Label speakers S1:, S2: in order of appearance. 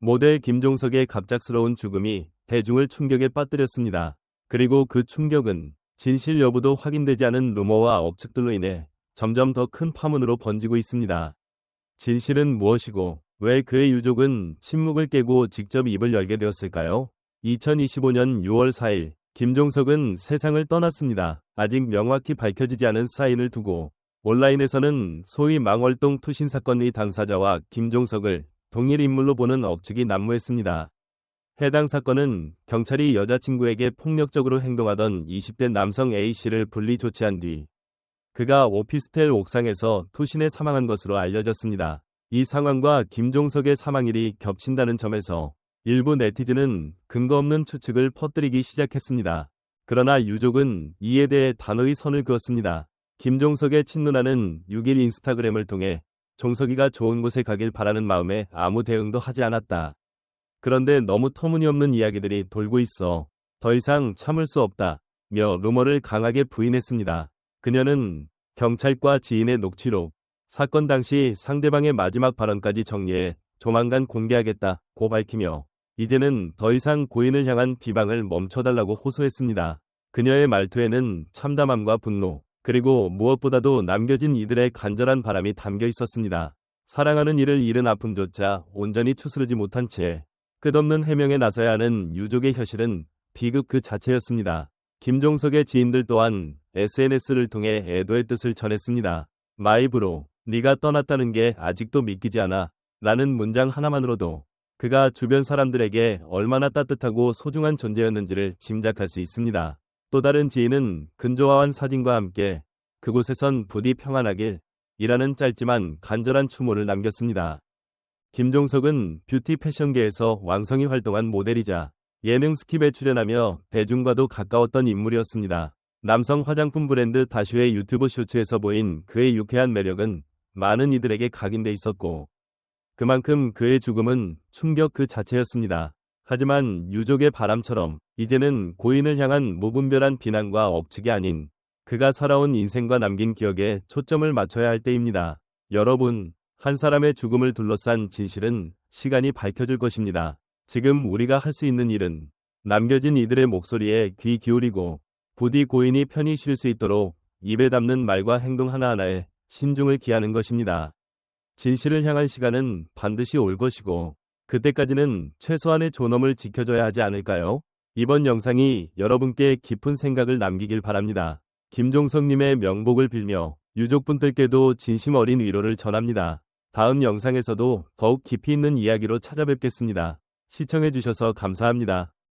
S1: 모델 김종석의 갑작스러운 죽음이 대중을 충격에 빠뜨렸습니다. 그리고 그 충격은 진실 여부도 확인되지 않은 루머와 억측들로 인해 점점 더 큰 파문으로 번지고 있습니다. 진실은 무엇이고 왜 그의 유족은 침묵을 깨고 직접 입을 열게 되었을까요? 2025년 6월 4일 김종석은 세상을 떠났습니다. 아직 명확히 밝혀지지 않은 사인을 두고 온라인에서는 소위 망월동 투신 사건의 당사자와 김종석을 동일 인물로 보는 억측이 난무했습니다. 해당 사건은 경찰이 여자친구에게 폭력적으로 행동하던 20대 남성 A씨를 분리 조치한 뒤 그가 오피스텔 옥상에서 투신해 사망한 것으로 알려졌습니다. 이 상황과 김종석의 사망일이 겹친다는 점에서 일부 네티즌은 근거 없는 추측을 퍼뜨리기 시작했습니다. 그러나 유족은 이에 대해 단호히 선을 그었습니다. 김종석의 친누나는 6일 인스타그램을 통해 종석이가 좋은 곳에 가길 바라는 마음에 아무 대응도 하지 않았다. 그런데 너무 터무니없는 이야기들이 돌고 있어 더 이상 참을 수 없다. 며 루머를 강하게 부인했습니다. 그녀는 경찰과 지인의 녹취록, 사건 당시 상대방의 마지막 발언까지 정리해 조만간 공개하겠다고 밝히며 이제는 더 이상 고인을 향한 비방을 멈춰달라고 호소했습니다. 그녀의 말투에는 참담함과 분노, 그리고 무엇보다도 남겨진 이들의 간절한 바람이 담겨 있었습니다. 사랑하는 이를 잃은 아픔조차 온전히 추스르지 못한 채 끝없는 해명에 나서야 하는 유족의 현실은 비극 그 자체였습니다. 김종석의 지인들 또한 SNS를 통해 애도의 뜻을 전했습니다. 마이브로 네가 떠났다는 게 아직도 믿기지 않아 라는 문장 하나만으로도 그가 주변 사람들에게 얼마나 따뜻하고 소중한 존재였는지를 짐작할 수 있습니다. 또 다른 지인은 근조화한 사진과 함께 그곳에선 부디 평안하길 이라는 짧지만 간절한 추모를 남겼습니다. 김종석은 뷰티 패션계에서 왕성히 활동한 모델이자 예능 스킵에 출연하며 대중과도 가까웠던 인물이었습니다. 남성 화장품 브랜드 다슈의 유튜브 쇼츠에서 보인 그의 유쾌한 매력은 많은 이들에게 각인돼 있었고 그만큼 그의 죽음은 충격 그 자체였습니다. 하지만 유족의 바람처럼 이제는 고인을 향한 무분별한 비난과 억측이 아닌 그가 살아온 인생과 남긴 기억에 초점을 맞춰야 할 때입니다. 여러분, 한 사람의 죽음을 둘러싼 진실은 시간이 밝혀줄 것입니다. 지금 우리가 할 수 있는 일은 남겨진 이들의 목소리에 귀 기울이고 부디 고인이 편히 쉴 수 있도록 입에 담는 말과 행동 하나하나에 신중을 기하는 것입니다. 진실을 향한 시간은 반드시 올 것이고 그때까지는 최소한의 존엄을 지켜줘야 하지 않을까요? 이번 영상이 여러분께 깊은 생각을 남기길 바랍니다. 김종석님의 명복을 빌며 유족분들께도 진심 어린 위로를 전합니다. 다음 영상에서도 더욱 깊이 있는 이야기로 찾아뵙겠습니다. 시청해주셔서 감사합니다.